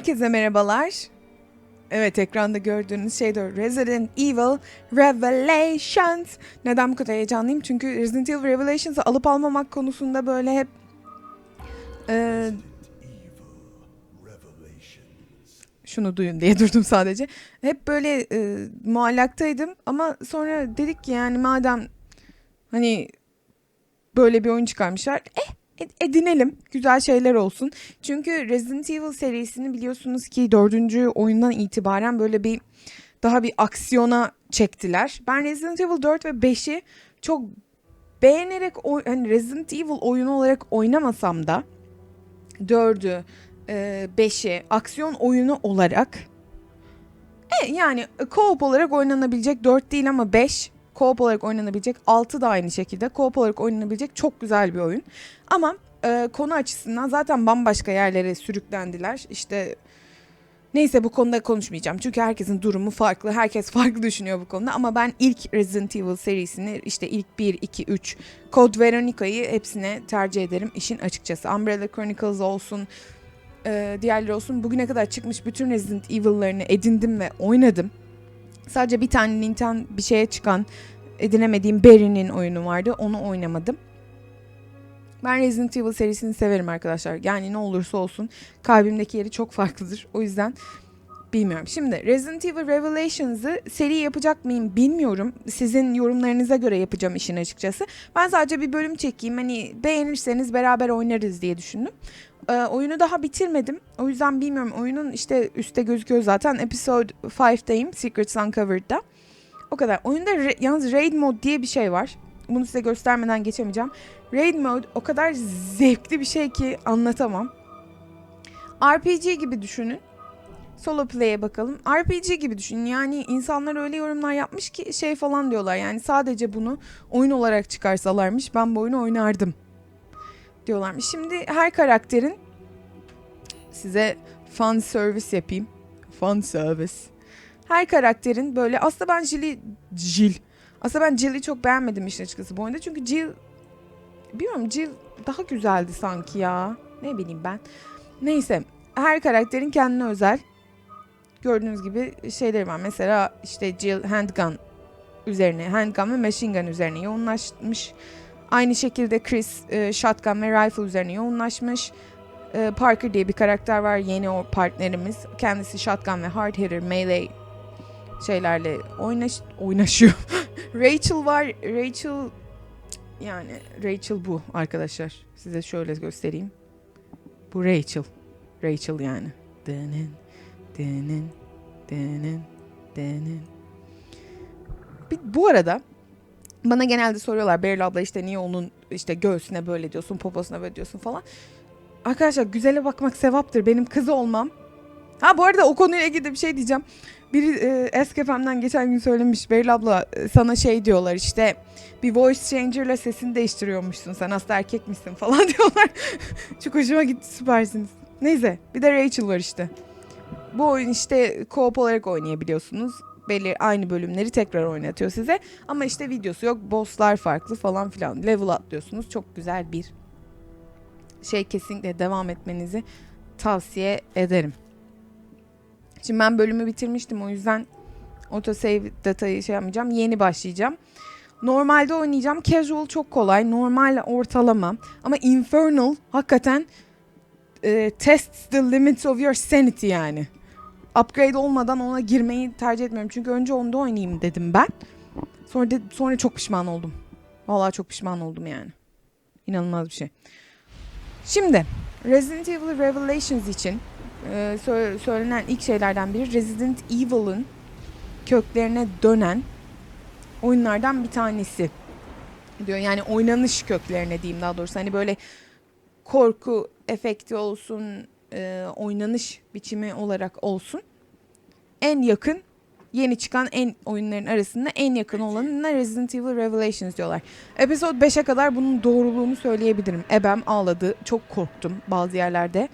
Herkese merhabalar. Evet ekranda gördüğünüz şey de Resident Evil Revelations. Neden bu kadar heyecanlıyım? Çünkü Resident Evil Revelations'ı alıp almamak konusunda böyle hep e, şunu duyun diye durdum sadece. Hep böyle e, muallaktaydım ama sonra dedik ki yani madem hani böyle bir oyun çıkarmışlar eh edinelim güzel şeyler olsun. Çünkü Resident Evil serisini biliyorsunuz ki dördüncü oyundan itibaren böyle bir daha bir aksiyona çektiler. Ben Resident Evil 4 ve 5'i çok beğenerek hani Resident Evil oyunu olarak oynamasam da 4'ü, 5'i aksiyon oyunu olarak e, yani co-op olarak oynanabilecek 4 değil ama 5 co-op olarak oynanabilecek 6 da aynı şekilde co-op olarak oynanabilecek çok güzel bir oyun. Ama e, konu açısından zaten bambaşka yerlere sürüklendiler. İşte neyse bu konuda konuşmayacağım. Çünkü herkesin durumu farklı. Herkes farklı düşünüyor bu konuda. Ama ben ilk Resident Evil serisini işte ilk 1, 2, 3, Code Veronica'yı hepsine tercih ederim işin açıkçası. Umbrella Chronicles olsun, e, diğerleri olsun. Bugüne kadar çıkmış bütün Resident Evil'larını edindim ve oynadım. Sadece bir tane Nintendo bir şeye çıkan edinemediğim Barry'nin oyunu vardı. Onu oynamadım. Ben Resident Evil serisini severim arkadaşlar. Yani ne olursa olsun kalbimdeki yeri çok farklıdır. O yüzden bilmiyorum. Şimdi Resident Evil Revelations'ı seri yapacak mıyım bilmiyorum. Sizin yorumlarınıza göre yapacağım işin açıkçası. Ben sadece bir bölüm çekeyim. Hani beğenirseniz beraber oynarız diye düşündüm. Ee, oyunu daha bitirmedim. O yüzden bilmiyorum. Oyunun işte üstte gözüküyor zaten. Episode 5'teyim. Secrets Uncovered'da. O kadar. Oyunda re- yalnız Raid Mode diye bir şey var. Bunu size göstermeden geçemeyeceğim. Raid Mode o kadar zevkli bir şey ki anlatamam. RPG gibi düşünün. Solo play'e bakalım. RPG gibi düşünün. Yani insanlar öyle yorumlar yapmış ki şey falan diyorlar. Yani sadece bunu oyun olarak çıkarsalarmış ben bu oyunu oynardım diyorlarmış. Şimdi her karakterin size fan service yapayım. Fan service. Her karakterin böyle aslında ben Jill'i Jill. Aslında ben Jill'i çok beğenmedim işin açıkçası bu oyunda. Çünkü Jill bilmiyorum Jill daha güzeldi sanki ya. Ne bileyim ben. Neyse her karakterin kendine özel gördüğünüz gibi şeyleri var. Mesela işte Jill handgun üzerine, handgun ve machine gun üzerine yoğunlaşmış. Aynı şekilde Chris e, shotgun ve rifle üzerine yoğunlaşmış. E, Parker diye bir karakter var yeni o partnerimiz. Kendisi shotgun ve hard hitter melee şeylerle oynaş oynaşıyor. Rachel var. Rachel yani Rachel bu arkadaşlar. Size şöyle göstereyim. Bu Rachel. Rachel yani. Dının, dının, dının, dının. Bir, bu arada bana genelde soruyorlar Beril abla işte niye onun işte göğsüne böyle diyorsun, poposuna böyle diyorsun falan. Arkadaşlar güzele bakmak sevaptır. Benim kız olmam. Ha bu arada o konuyla ilgili bir şey diyeceğim. Biri e, Eskefem'den geçen gün söylemiş. Beril abla e, sana şey diyorlar işte bir voice changer'la sesini değiştiriyormuşsun. Sen aslında erkekmişsin falan diyorlar. Çok hoşuma gitti süpersiniz. Neyse bir de Rachel var işte. Bu oyun işte co-op olarak oynayabiliyorsunuz. Belli aynı bölümleri tekrar oynatıyor size. Ama işte videosu yok. Bosslar farklı falan filan. Level atlıyorsunuz. Çok güzel bir şey kesinlikle devam etmenizi tavsiye ederim. Şimdi ben bölümü bitirmiştim o yüzden autosave datayı şey yapmayacağım. Yeni başlayacağım. Normalde oynayacağım. Casual çok kolay. Normal ortalama. Ama Infernal hakikaten e, test the limits of your sanity yani. Upgrade olmadan ona girmeyi tercih etmiyorum. Çünkü önce onda oynayayım dedim ben. Sonra de, sonra çok pişman oldum. Vallahi çok pişman oldum yani. İnanılmaz bir şey. Şimdi Resident Evil Revelations için e, sö- söylenen ilk şeylerden biri Resident Evil'ın köklerine dönen oyunlardan bir tanesi diyor. Yani oynanış köklerine diyeyim daha doğrusu. Hani böyle korku efekti olsun, e, oynanış biçimi olarak olsun. En yakın yeni çıkan en oyunların arasında en yakın olanına Resident Evil Revelations diyorlar. Episode 5'e kadar bunun doğruluğunu söyleyebilirim. Ebem ağladı. Çok korktum bazı yerlerde.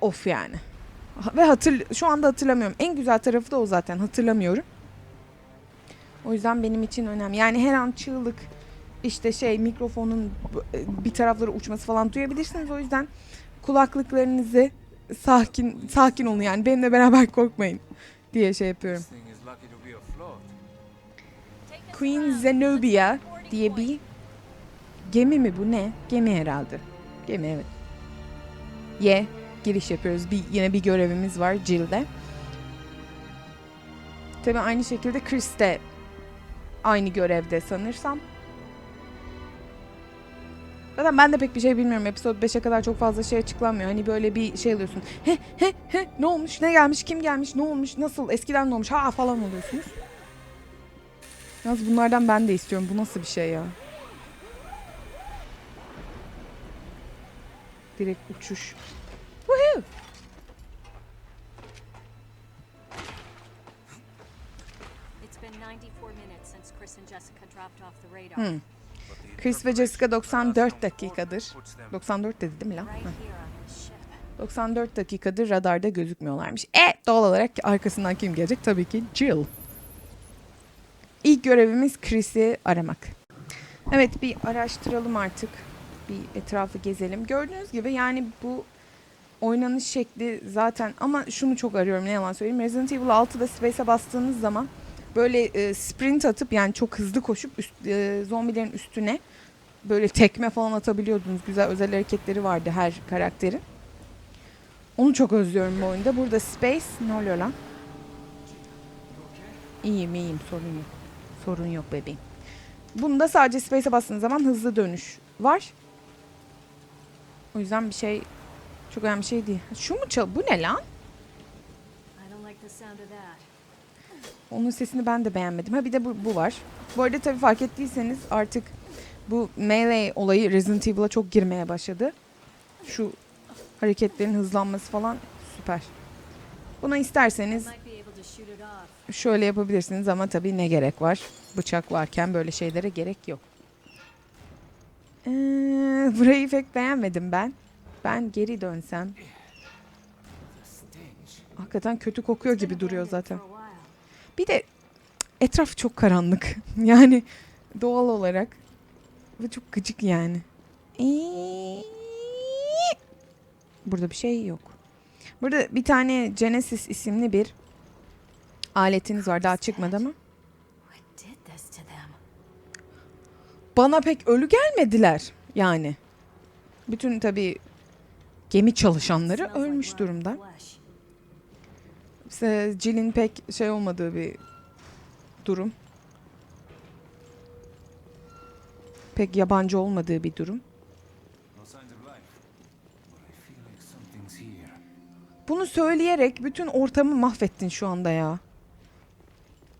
Of yani. Ve hatır şu anda hatırlamıyorum. En güzel tarafı da o zaten. Hatırlamıyorum. O yüzden benim için önemli. Yani her an çığlık işte şey mikrofonun bir tarafları uçması falan duyabilirsiniz. O yüzden kulaklıklarınızı sakin sakin olun yani benimle beraber korkmayın diye şey yapıyorum. Queen Zenobia diye bir gemi mi bu ne? Gemi herhalde. Gemi evet. Ye giriş yapıyoruz. Bir, yine bir görevimiz var Jill'de. Tabi aynı şekilde Chris de aynı görevde sanırsam. Zaten ben de pek bir şey bilmiyorum. Episode 5'e kadar çok fazla şey açıklanmıyor. Hani böyle bir şey alıyorsun. He he he ne olmuş ne gelmiş kim gelmiş ne olmuş nasıl eskiden ne olmuş ha falan oluyorsunuz. Yalnız bunlardan ben de istiyorum. Bu nasıl bir şey ya? Direkt uçuş. Woohoo! It's been 94 minutes since Chris and Jessica dropped off the radar. Hmm. Chris ve Jessica interpretation 94 Raston dakikadır. Ford puts them 94 dedi değil mi lan? Heh. here on this ship. 94 dakikadır radarda gözükmüyorlarmış. E doğal olarak arkasından kim gelecek? Tabii ki Jill. İlk görevimiz Chris'i aramak. Evet bir araştıralım artık. Bir etrafı gezelim. Gördüğünüz gibi yani bu oynanış şekli zaten ama şunu çok arıyorum ne yalan söyleyeyim. Resident Evil 6'da Space'e bastığınız zaman böyle e, sprint atıp yani çok hızlı koşup üst, e, zombilerin üstüne böyle tekme falan atabiliyordunuz. Güzel özel hareketleri vardı her karakterin. Onu çok özlüyorum bu oyunda. Burada Space ne oluyor lan? İyiyim iyiyim sorun yok. Sorun yok bebeğim. Bunda sadece Space'e bastığınız zaman hızlı dönüş var. O yüzden bir şey çok önemli bir şey değil. Şu mu çal? Bu ne lan? Onun sesini ben de beğenmedim. Ha bir de bu, bu var. Bu arada tabii fark ettiyseniz artık bu melee olayı Resident Evil'a çok girmeye başladı. Şu hareketlerin hızlanması falan süper. Buna isterseniz şöyle yapabilirsiniz ama tabii ne gerek var? Bıçak varken böyle şeylere gerek yok. Ee, burayı pek beğenmedim ben. Ben geri dönsem. Hakikaten kötü kokuyor gibi duruyor zaten. Bir de etraf çok karanlık. Yani doğal olarak. Ve çok gıcık yani. Burada bir şey yok. Burada bir tane Genesis isimli bir aletiniz var. Daha çıkmadı them? Bana pek ölü gelmediler yani. Bütün tabii gemi çalışanları ölmüş durumda. Jill'in pek şey olmadığı bir durum. Pek yabancı olmadığı bir durum. Bunu söyleyerek bütün ortamı mahvettin şu anda ya.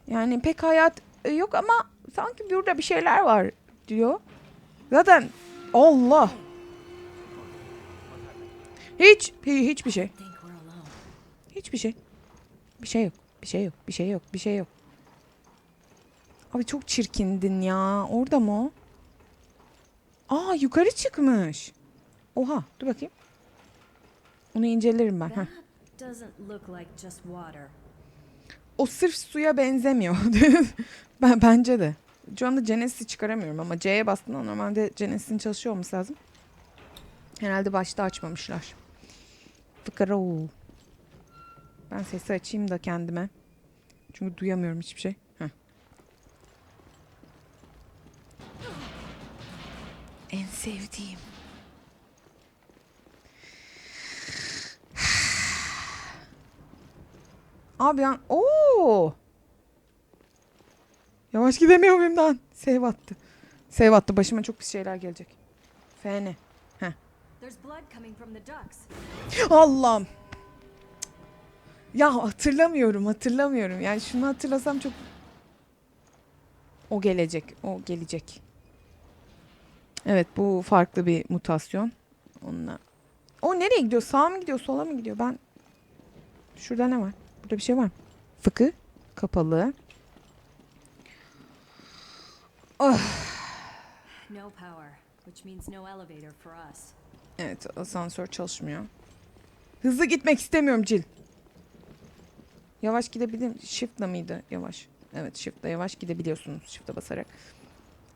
Yani pek hayat e, yok ama sanki burada bir şeyler var diyor. Zaten Allah. Hiç hi- hiçbir şey. Hiçbir şey. Bir şey yok. Bir şey yok. Bir şey yok. Bir şey yok. Abi çok çirkindin ya. Orada mı o? Aa yukarı çıkmış. Oha dur bakayım. Onu incelerim ben. Heh. O sırf suya benzemiyor. ben bence de. Şu anda Genesis'i çıkaramıyorum ama C'ye bastığında normalde Genesis'in çalışıyor olması lazım. Herhalde başta açmamışlar. Fıkara. Ben sesi açayım da kendime. Çünkü duyamıyorum hiçbir şey. Sevdiğim. Abi ya. Oo. Yavaş gidemiyor muyum lan? Save attı. Save attı. Başıma çok pis şeyler gelecek. Ducks. Allah'ım. Ya hatırlamıyorum, hatırlamıyorum. Yani şunu hatırlasam çok... O gelecek, o gelecek. Evet, bu farklı bir mutasyon. Onunla... O nereye gidiyor? Sağa mı gidiyor, sola mı gidiyor? Ben... Şurada ne var? Burada bir şey var? Fıkı. Kapalı. No power, which means no elevator for us. Evet, asansör çalışmıyor. Hızlı gitmek istemiyorum Cil. Yavaş gidebilirim. Shift'la mıydı? Yavaş. Evet, shift'la yavaş gidebiliyorsunuz shift'e basarak.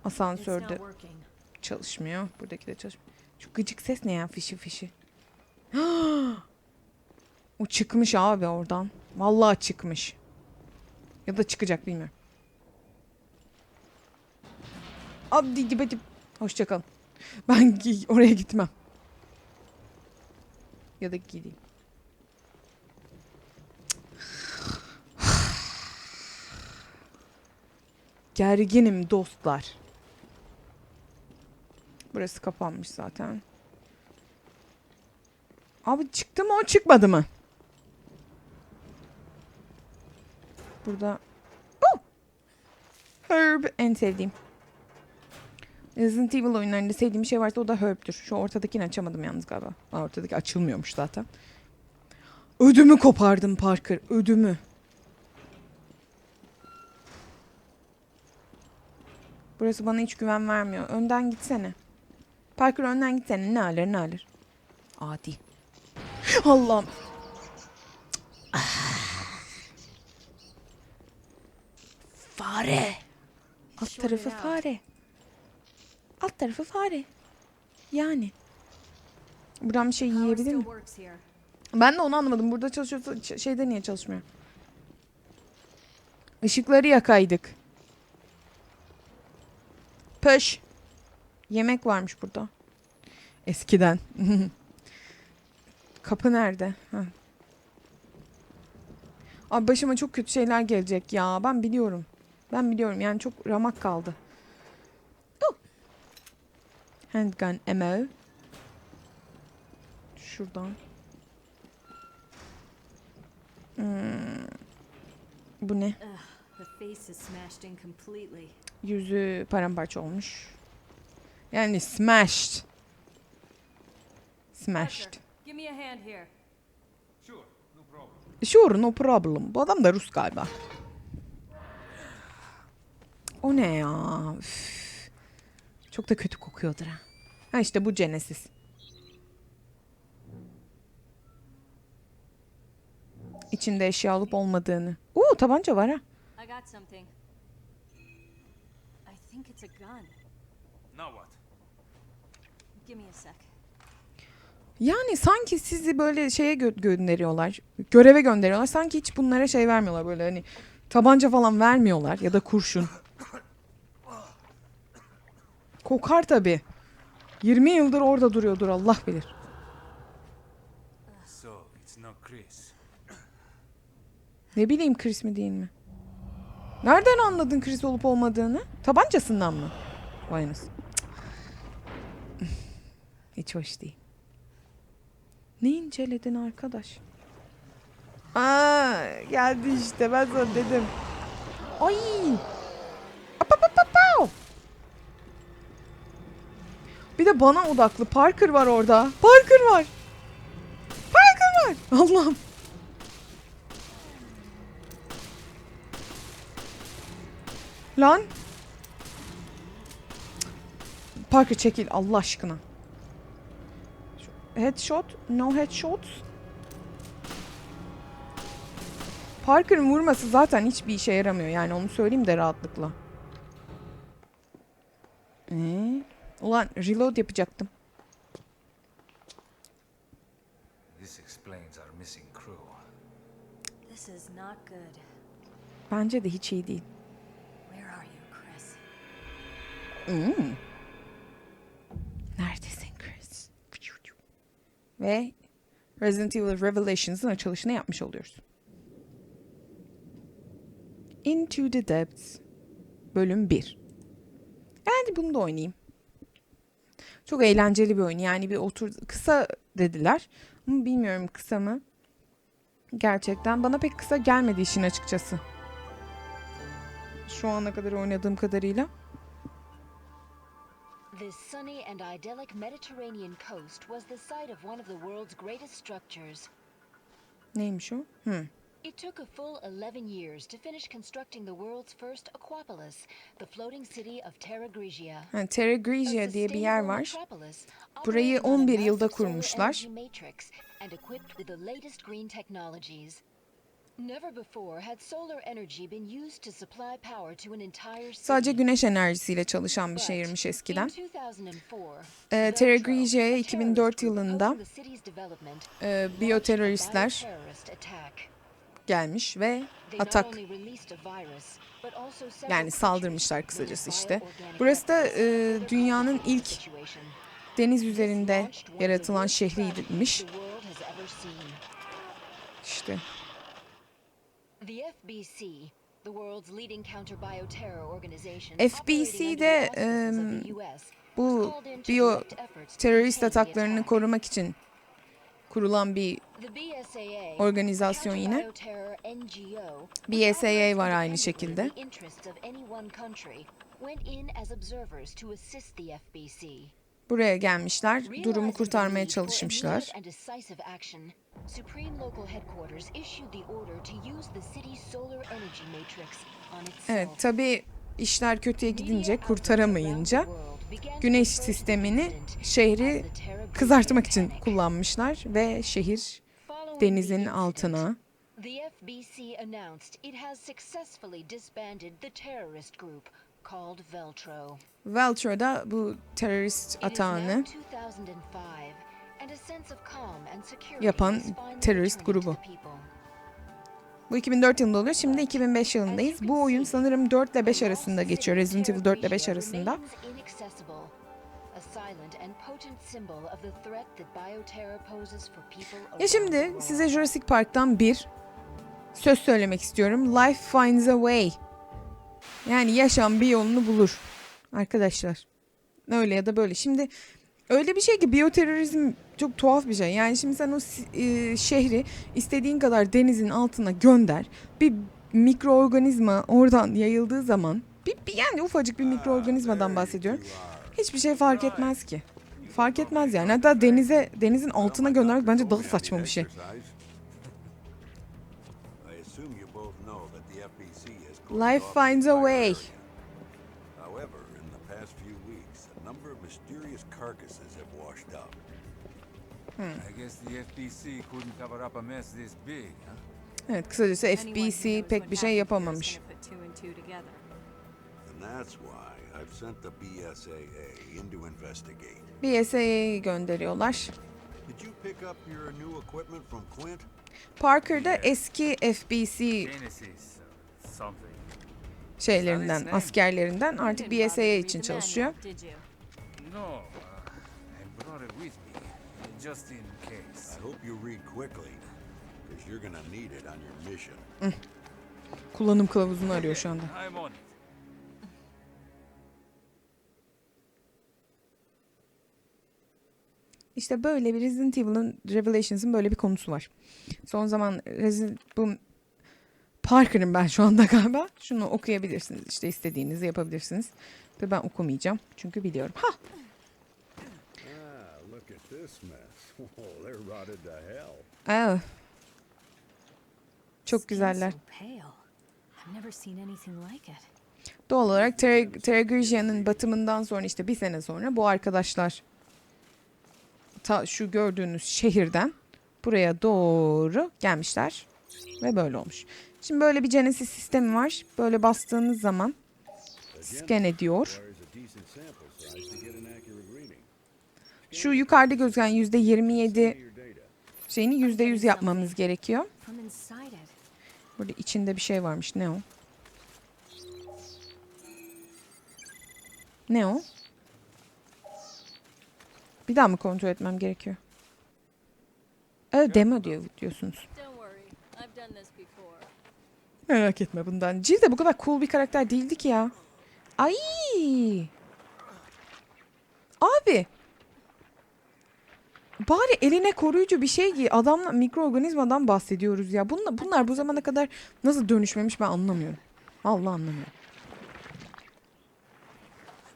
Asansörde. Çalışmıyor. Buradaki de çalışmıyor. Şu gıcık ses ne ya? Fişi fişi. O çıkmış abi oradan. Vallahi çıkmış. Ya da çıkacak bilmiyorum. Dip dip. Hoşçakalın. Ben oraya gitmem. Ya da gideyim. Gerginim dostlar. Burası kapanmış zaten. Abi çıktı mı o çıkmadı mı? Burada. Oh! Herb en sevdiğim. Resident Evil oyunlarında sevdiğim bir şey varsa o da Herb'tür. Şu ortadakini açamadım yalnız galiba. Aa, ortadaki açılmıyormuş zaten. Ödümü kopardım Parker. Ödümü. Burası bana hiç güven vermiyor. Önden gitsene. Parker önden gitsene. Ne alır ne alır. Adi. Allah'ım. Fare. Alt tarafı fare. Alt tarafı fare. Yani. Buradan bir şey yiyebilir mi? Ben de onu anlamadım. Burada çalışıyorsa şeyde niye çalışmıyor? Işıkları yakaydık. Pöş. Yemek varmış burada. Eskiden. Kapı nerede? Ha. Abi başıma çok kötü şeyler gelecek ya. Ben biliyorum. Ben biliyorum. Yani çok ramak kaldı. Oh. Handgun ammo. Şuradan. Hmm. Bu ne? Yüzü paramparça olmuş. Yani smashed. Smashed. Give me a hand here. Sure, no problem. Sure no problem. Bu adam da Rus galiba. O ne ya? Üf. Çok da kötü kokuyordur ha. Ha işte bu Genesis. İçinde eşya olup olmadığını. Oo tabanca var ha. I got something. I think it's a gun. Now what? Yani sanki sizi böyle şeye gö- gönderiyorlar. Göreve gönderiyorlar. Sanki hiç bunlara şey vermiyorlar böyle hani tabanca falan vermiyorlar ya da kurşun. Kokar tabi. 20 yıldır orada duruyordur Allah bilir. So, it's not Chris. Ne bileyim Chris mi değil mi? Nereden anladın Chris olup olmadığını? Tabancasından mı? Vay anasını. Hiç hoş değil. Ne inceledin arkadaş? Aa, geldi işte ben sana dedim. Ay! Bir de bana odaklı Parker var orada. Parker var. Parker var. Allah'ım. Lan. Parker çekil Allah aşkına. Headshot? No headshot. Parker'ın vurması zaten hiçbir işe yaramıyor. Yani onu söyleyeyim de rahatlıkla. Ee, ulan reload yapacaktım. This explains our missing crew. This is not good. Bence de hiç iyi değil. Where are you, Chris? Hmm. Neredesin? Ve Resident Evil Revelations'ın açılışını yapmış oluyoruz. Into the Depths bölüm 1. Yani bunu da oynayayım. Çok eğlenceli bir oyun. Yani bir otur kısa dediler. Ama bilmiyorum kısa mı? Gerçekten bana pek kısa gelmedi işin açıkçası. Şu ana kadar oynadığım kadarıyla. This sunny and idyllic Mediterranean coast was the site of one of the world's greatest structures. Neymiş o? Hı. It took a full 11 years to finish constructing the world's first aquapolis, the floating city of Terra Grigia. Ha, Terra Grigia diye bir yer var. Burayı operating on a 11 yılda kurmuşlar. Sadece güneş enerjisiyle çalışan bir şehirmiş eskiden. 2004, Ee, Veltro, Terra a Grigia'ya terrorist 2004 group yılında e, biyoteröristler gelmiş ve atak yani saldırmışlar kısacası işte. Burası da e, dünyanın ilk deniz üzerinde yaratılan şehriymiş. İşte FBC, the world's leading counter-bioterror organization, FBC operating de, bu biyo terörist ataklarını korumak için kurulan bir organizasyon yine. BSAA var aynı şekilde. Buraya gelmişler, durumu kurtarmaya çalışmışlar. Evet, tabii işler kötüye gidince, kurtaramayınca güneş sistemini şehri kızartmak için kullanmışlar ve şehir denizin altına The FBC announced it has successfully disbanded the terrorist group Veltro. Veltro'da bu terörist atağını 2005, and a sense of calm and security yapan terörist grubu. bu 2004 yılında oluyor. Şimdi 2005 yılındayız. Bu oyun sanırım 4 ile 5 arasında geçiyor. Resident Evil 4 ile 5 arasında. Ya şimdi size Jurassic Park'tan bir söz söylemek istiyorum. Life finds a way. Yani yaşam bir yolunu bulur. Arkadaşlar. Öyle ya da böyle. Şimdi öyle bir şey ki biyoterörizm çok tuhaf bir şey. Yani şimdi sen o e, şehri istediğin kadar denizin altına gönder. Bir mikroorganizma oradan yayıldığı zaman bir, bir yani ufacık bir mikroorganizmadan bahsediyorum. Hiçbir şey fark etmez ki. Fark etmez yani. Hatta denize denizin altına göndermek bence daha saçma bir şey. Life finds a way. However, in the past few weeks, a number of mysterious carcasses have washed up. I guess the FBC couldn't cover up a mess this big, huh? Evet kısacası FBC pek bir şey yapamamış. gonna put two and two together. And that's why I've sent the BSAA in to investigate. BSA'yı gönderiyorlar. Did you pick up your new equipment from Quint? Parker'da eski FBC Genesis, something. Şeylerinden, askerlerinden artık read için çalışıyor. Uh. Kullanım kılavuzunu arıyor şu anda. İşte böyle bir Resident Evil'ın Revelations'ın böyle bir konusu var. Son zaman Resident bu Parker'ın ben şu anda galiba. Şunu okuyabilirsiniz. İşte istediğinizi yapabilirsiniz. Ve ben okumayacağım. Çünkü biliyorum. Ha! Ah. Oh. Aa. Çok güzeller. Doğal olarak Terra, Terra Grigia'nın batımından sonra işte bir sene sonra bu arkadaşlar ta şu gördüğünüz şehirden buraya doğru gelmişler ve böyle olmuş. Şimdi böyle bir Genesis sistemi var. Böyle bastığınız zaman scan ediyor. Şu yukarıda gözüken yüzde 27 Your data. şeyini yüzde yüz yapmamız gerekiyor. Burada içinde bir şey varmış. Ne o? Ne o? Bir daha mı kontrol etmem gerekiyor? Evet demo diyor diyorsunuz. Merak etme bundan. Jill de bu kadar cool bir karakter değildi ki ya. Ay. Abi. Bari eline koruyucu bir şey giy. Adamla mikroorganizmadan bahsediyoruz ya. Bunlar, bunlar bu zamana kadar nasıl dönüşmemiş ben anlamıyorum. Vallahi anlamıyorum.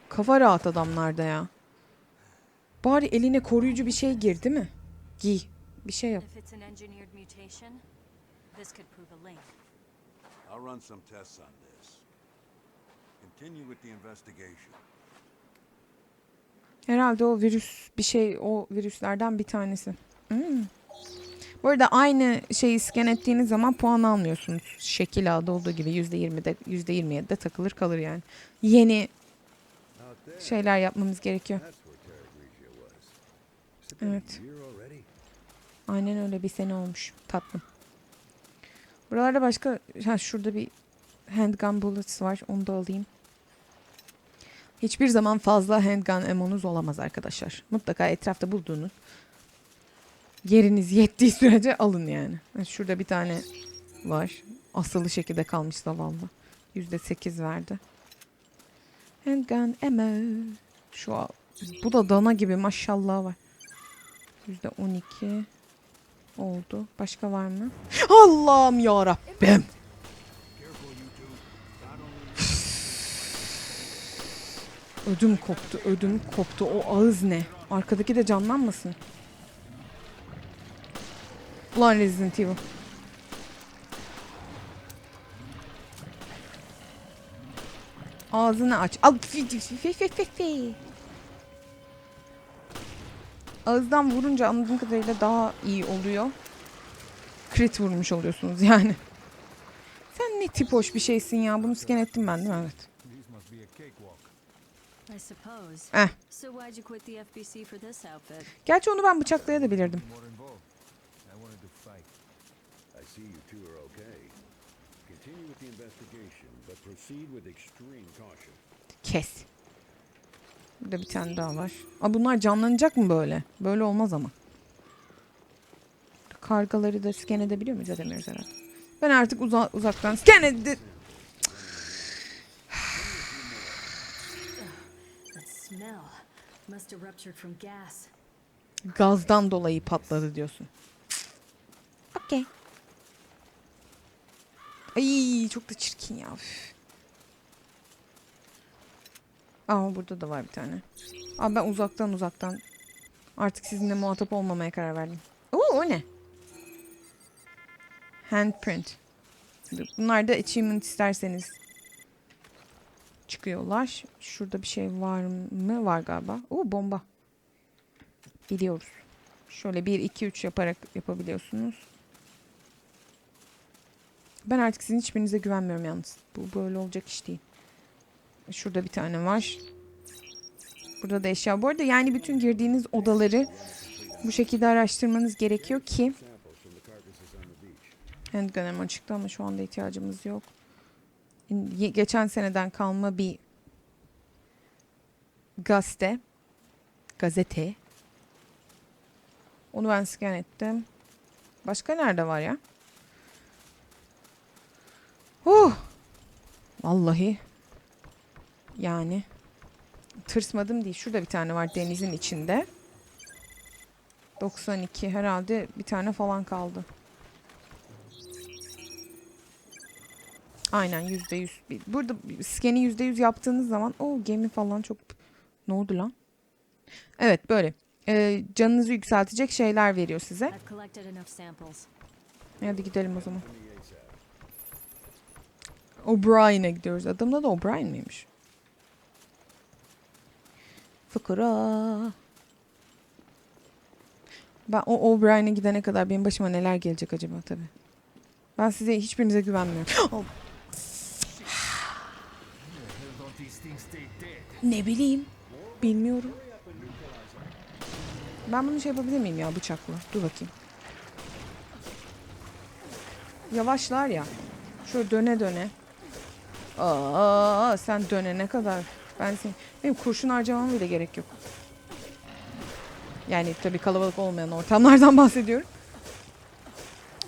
Kafa rahat adamlarda ya. Bari eline koruyucu bir şey gir değil mi? Giy. Bir şey yap. I'll run some tests on this. Continue with the investigation. Herhalde o virüs bir şey o virüslerden bir tanesi. Hmm. Bu arada aynı şeyi scan ettiğiniz zaman puan almıyorsunuz. Şekil A'da olduğu gibi %20'de %27'de takılır kalır yani. Yeni şeyler yapmamız gerekiyor. Evet. Aynen öyle bir sene olmuş tatlım. Buralarda başka ha şurada bir handgun bullets var. Onu da alayım. Hiçbir zaman fazla handgun ammonuz olamaz arkadaşlar. Mutlaka etrafta bulduğunuz yeriniz yettiği sürece alın yani. Şurada bir tane var. Asılı şekilde kalmış zavallı. Yüzde sekiz verdi. Handgun ammo. Şu bu da dana gibi maşallah var. Yüzde on iki oldu. Başka var mı? Allah'ım ya Rabbim. Ödüm koptu, ödüm koptu. O ağız ne? Arkadaki de canlanmasın. Ulan Resident Evil. Ağzını aç. Al. fi- fi- fi- fi- fi- fi. Ağızdan vurunca anladığım kadarıyla daha iyi oluyor. Crit vurmuş oluyorsunuz yani. Sen ne tip hoş bir şeysin ya. Bunu scan ettim ben değil mi? Evet. Eh. Gerçi onu ben with extreme caution. Kes. Burada bir tane daha var. Aa, bunlar canlanacak mı böyle? Böyle olmaz ama. Kargaları da scan edebiliyor muyuz? Edemiyoruz herhalde. Ben artık uza- uzaktan scan edip... Gazdan dolayı patladı diyorsun. Okey. Ay çok da çirkin ya. üf. Aa burada da var bir tane. Abi ben uzaktan uzaktan artık sizinle muhatap olmamaya karar verdim. Oo o ne? Handprint. Bunlar da achievement isterseniz çıkıyorlar. Şurada bir şey var mı? Var galiba. Oo bomba. Biliyoruz. Şöyle 1 2 3 yaparak yapabiliyorsunuz. Ben artık sizin hiçbirinize güvenmiyorum yalnız. Bu böyle olacak iş değil. Şurada bir tane var. Burada da eşya. Bu arada yani bütün girdiğiniz odaları bu şekilde araştırmanız gerekiyor ki handgun ammo ama şu anda ihtiyacımız yok. Geçen seneden kalma bir gazete. Gazete. Onu ben scan ettim. Başka nerede var ya? Huh. Vallahi. Yani. Tırsmadım değil. Şurada bir tane var denizin içinde. 92 herhalde bir tane falan kaldı. Aynen yüzde yüz. Burada scan'i yüzde yüz yaptığınız zaman o gemi falan çok ne oldu lan? Evet böyle. Ee, canınızı yükseltecek şeyler veriyor size. Hadi gidelim o zaman. O'Brien'e gidiyoruz. Adamın adı O'Brien miymiş? Fıkra. Ben o O'Brien'e gidene kadar benim başıma neler gelecek acaba tabii. Ben size hiçbirinize güvenmiyorum. Oh, ne bileyim. Bilmiyorum. Ben bunu şey yapabilir miyim ya bıçakla? Dur bakayım. Yavaşlar ya. Şöyle döne döne. Aa, sen dönene kadar. Ben seni... Benim kurşun harcamama bile gerek yok. Yani tabii kalabalık olmayan ortamlardan bahsediyorum.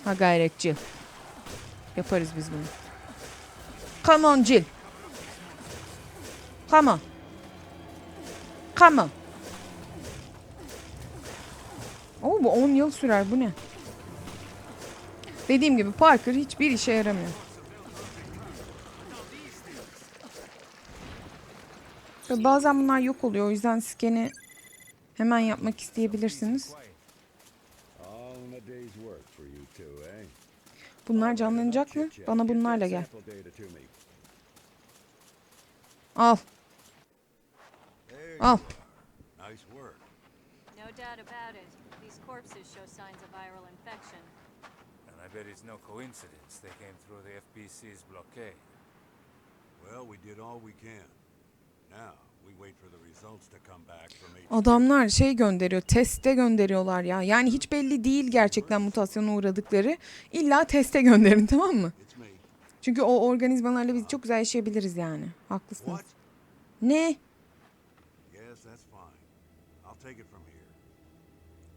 Ha gayret. Yaparız biz bunu. Come on Jill. Come on. Come on. Oo bu 10 yıl sürer bu ne? Dediğim gibi Parker hiçbir işe yaramıyor. Ve bazen bunlar yok oluyor. O yüzden scan'i hemen yapmak isteyebilirsiniz. Bunlar canlanacak mı? Bana bunlarla gel. Al. Al. you are. Nice work. No doubt about it. These These corpses show signs of viral infection. And I bet it's no coincidence they came through the FBC's blockade. Well, we did all we can. Now, Adamlar şey gönderiyor, teste gönderiyorlar ya. Yani hiç belli değil gerçekten mutasyona uğradıkları. İlla teste gönderin tamam mı? Çünkü o organizmalarla biz çok güzel yaşayabiliriz yani. Haklısınız. Ne?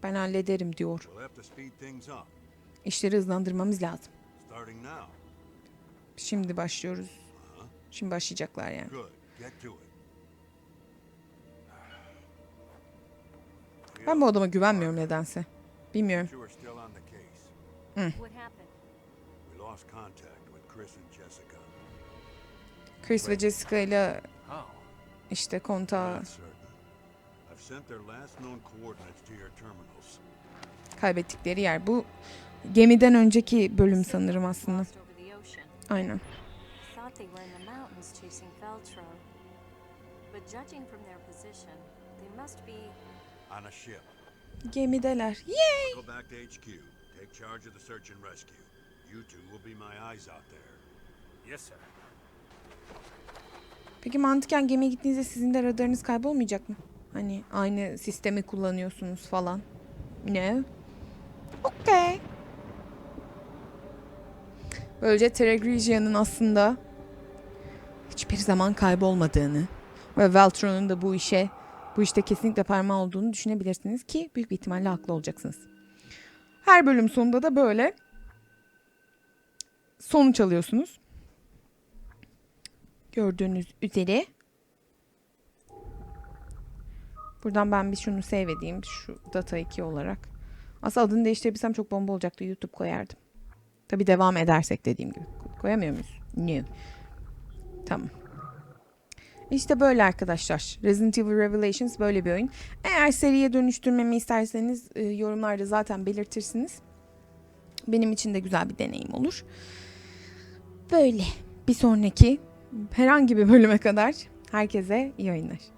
Ben hallederim diyor. İşleri hızlandırmamız lazım. Şimdi başlıyoruz. Şimdi başlayacaklar yani. Ben bu adama güvenmiyorum nedense. Bilmiyorum. With Chris ve Jessica ile işte kontağı kaybettikleri yer. Bu gemiden önceki bölüm sanırım aslında. Aynen. But judging from their position, they must be On a ship. Gemideler. Yay! Go back to HQ. Take charge of the search and rescue. You two will be my eyes out there. Yes, sir. Peki mantıken gemiye gittiğinizde sizin de radarınız kaybolmayacak mı? Hani aynı sistemi kullanıyorsunuz falan. Ne? Okey. Böylece Terragrisia'nın aslında hiçbir zaman kaybolmadığını ve Veltron'un da bu işe bu işte kesinlikle parmağı olduğunu düşünebilirsiniz ki büyük bir ihtimalle haklı olacaksınız. Her bölüm sonunda da böyle sonuç alıyorsunuz. Gördüğünüz üzere. Buradan ben bir şunu save edeyim. Şu data 2 olarak. Aslında adını değiştirebilsem çok bomba olacaktı. YouTube koyardım. Tabi devam edersek dediğim gibi. Koyamıyor muyuz? No. Tamam. İşte böyle arkadaşlar. Resident Evil Revelations böyle bir oyun. Eğer seriye dönüştürmemi isterseniz e, yorumlarda zaten belirtirsiniz. Benim için de güzel bir deneyim olur. Böyle. Bir sonraki herhangi bir bölüme kadar herkese iyi oyunlar.